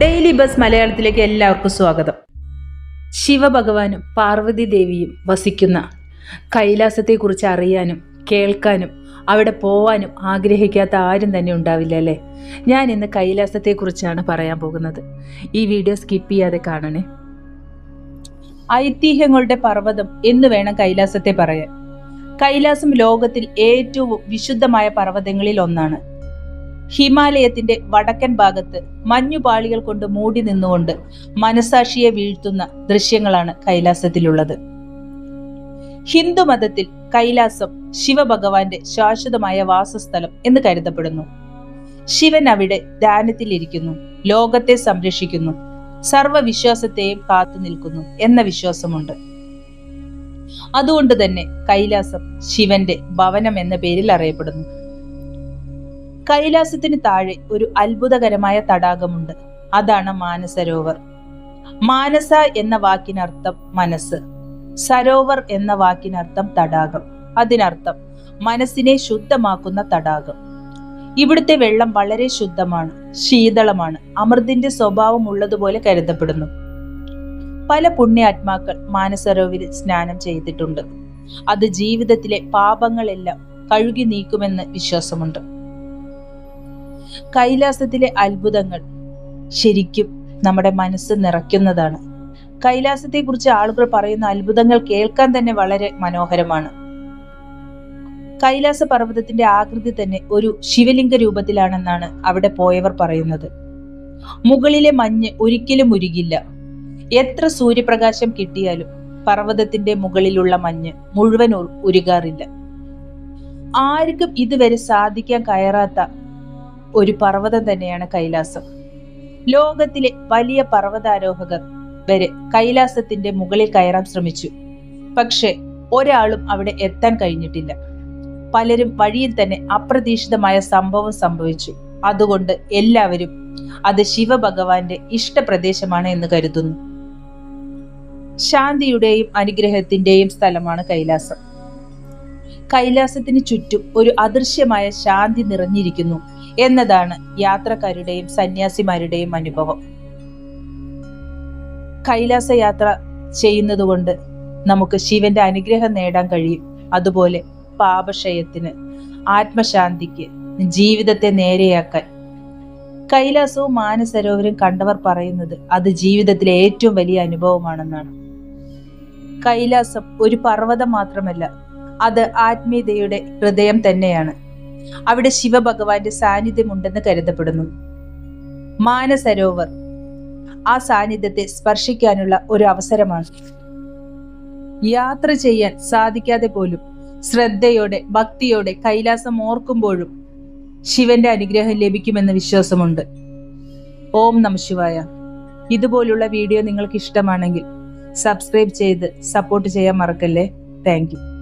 Daily bus മലയാളത്തിലേക്ക് എല്ലാവർക്കും സ്വാഗതം. ശിവഭഗവാനും പാർവതി ദേവിയും വസിക്കുന്ന കൈലാസത്തെക്കുറിച്ച് അറിയാനും കേൾക്കാനും അവിടെ പോവാനും ആഗ്രഹിക്കാത്ത ആരും തന്നെ ഉണ്ടാവില്ല അല്ലേ? ഞാൻ ഇന്ന് കൈലാസത്തെക്കുറിച്ചാണ് പറയാൻ പോകുന്നത്. ഈ വീഡിയോ സ്കിപ്പ് ചെയ്യാതെ കാണണേ. ഐതിഹ്യങ്ങളുടെ പർവതം എന്ന് വേണം കൈലാസത്തെ പറയാൻ. കൈലാസം ലോകത്തിൽ ഏറ്റവും വിശുദ്ധമായ പർവതങ്ങളിൽ ഒന്നാണ്. ഹിമാലയത്തിന്റെ വടക്കൻ ഭാഗത്ത് മഞ്ഞുപാളികൾ കൊണ്ട് മൂടി നിന്നുകൊണ്ട് മനസാക്ഷിയെ വീഴ്ത്തുന്ന ദൃശ്യങ്ങളാണ് കൈലാസത്തിലുള്ളത്. ഹിന്ദു മതത്തിൽ കൈലാസം ശിവഭഗവാന്റെ ശാശ്വതമായ വാസസ്ഥലം എന്ന് കരുതപ്പെടുന്നു. ശിവൻ അവിടെ ധ്യാനത്തിലിരിക്കുന്നു ലോകത്തെ സംരക്ഷിക്കുന്നു സർവവിശ്വാസത്തെയും കാത്തു നിൽക്കുന്നു എന്ന വിശ്വാസമുണ്ട്. അതുകൊണ്ട് തന്നെ കൈലാസം ശിവന്റെ ഭവനം എന്ന പേരിൽ അറിയപ്പെടുന്നു. കൈലാസത്തിന് താഴെ ഒരു അത്ഭുതകരമായ തടാകമുണ്ട്. അതാണ് മാനസരോവർ. മാനസ എന്ന വാക്കിനർത്ഥം മനസ്സ്. സരോവർ എന്ന വാക്കിനർത്ഥം തടാകം. അതിനർത്ഥം മനസ്സിനെ ശുദ്ധമാക്കുന്ന തടാകം. ഇവിടുത്തെ വെള്ളം വളരെ ശുദ്ധമാണ് ശീതളമാണ് അമൃതിന്റെ സ്വഭാവം ഉള്ളതുപോലെ കരുതപ്പെടുന്നു. പല പുണ്യാത്മാക്കൾ മാനസരോവരിൽ സ്നാനം ചെയ്തിട്ടുണ്ട്. അത് ജീവിതത്തിലെ പാപങ്ങളെല്ലാം കഴുകി നീക്കുമെന്ന് വിശ്വാസമുണ്ട്. കൈലാസത്തിലെ അത്ഭുതങ്ങൾ ശരിക്കും നമ്മുടെ മനസ്സ് നിറയ്ക്കുന്നതാണ്. കൈലാസത്തെക്കുറിച്ച് ആളുകൾ പറയുന്ന അത്ഭുതങ്ങൾ കേൾക്കാൻ തന്നെ വളരെ മനോഹരമാണ്. കൈലാസ പർവതത്തിന്റെ ആകൃതി തന്നെ ഒരു ശിവലിംഗ രൂപത്തിലാണെന്നാണ് അവിടെ പോയവർ പറയുന്നത്. മുകളിലെ മഞ്ഞ് ഒരിക്കലും ഉരുകില്ല. എത്ര സൂര്യപ്രകാശം കിട്ടിയാലും പർവതത്തിന്റെ മുകളിലുള്ള മഞ്ഞ് മുഴുവൻ ഉരുകാറില്ല. ആർക്കും ഇതുവരെ സാധിക്കാൻ കയറാത്ത ഒരു പർവതം തന്നെയാണ് കൈലാസം. ലോകത്തിലെ വലിയ പർവതാരോഹകർ വരെ കൈലാസത്തിന്റെ മുകളിൽ കയറാൻ ശ്രമിച്ചു. പക്ഷെ ഒരാളും അവിടെ എത്താൻ കഴിഞ്ഞിട്ടില്ല. പലരും വഴിയിൽ തന്നെ അപ്രതീക്ഷിതമായ സംഭവം സംഭവിച്ചു. അതുകൊണ്ട് എല്ലാവരും അത് ശിവഭഗവാന്റെ ഇഷ്ടപ്രദേശമാണ് എന്ന് കരുതുന്നു. ശാന്തിയുടെയും അനുഗ്രഹത്തിന്റെയും സ്ഥലമാണ് കൈലാസം. കൈലാസത്തിന് ചുറ്റും ഒരു അദൃശ്യമായ ശാന്തി നിറഞ്ഞിരിക്കുന്നു എന്നതാണ് യാത്രക്കാരുടെയും സന്യാസിമാരുടെയും അനുഭവം. കൈലാസ യാത്ര ചെയ്യുന്നതുകൊണ്ട് നമുക്ക് ശിവന്റെ അനുഗ്രഹം നേടാൻ കഴിയും. അതുപോലെ പാപക്ഷയത്തിന് ആത്മശാന്തിക്ക് ജീവിതത്തെ നേരെയാക്കാൻ. കൈലാസവും മാനസരോവരും കണ്ടവർ പറയുന്നത് അത് ജീവിതത്തിലെ ഏറ്റവും വലിയ അനുഭവമാണെന്നാണ്. കൈലാസം ഒരു പർവതം മാത്രമല്ല അത് ആത്മീയതയുടെ ഹൃദയം തന്നെയാണ്. അവിടെ ശിവഭഗവാന്റെ സാന്നിധ്യമുണ്ടെന്ന് കരുതപ്പെടുന്നു. മാനസരോവർ ആ സാന്നിധ്യത്തെ സ്പർശിക്കാനുള്ള ഒരു അവസരമാണ്. യാത്ര ചെയ്യാൻ സാധിക്കാതെ പോലും ശ്രദ്ധയോടെ ഭക്തിയോടെ കൈലാസം ഓർക്കുമ്പോഴും ശിവന്റെ അനുഗ്രഹം ലഭിക്കുമെന്ന് വിശ്വാസമുണ്ട്. ഓം നമ ശിവായ. ഇതുപോലുള്ള വീഡിയോ നിങ്ങൾക്ക് ഇഷ്ടമാണെങ്കിൽ സബ്സ്ക്രൈബ് ചെയ്ത് സപ്പോർട്ട് ചെയ്യാൻ മറക്കല്ലേ? താങ്ക്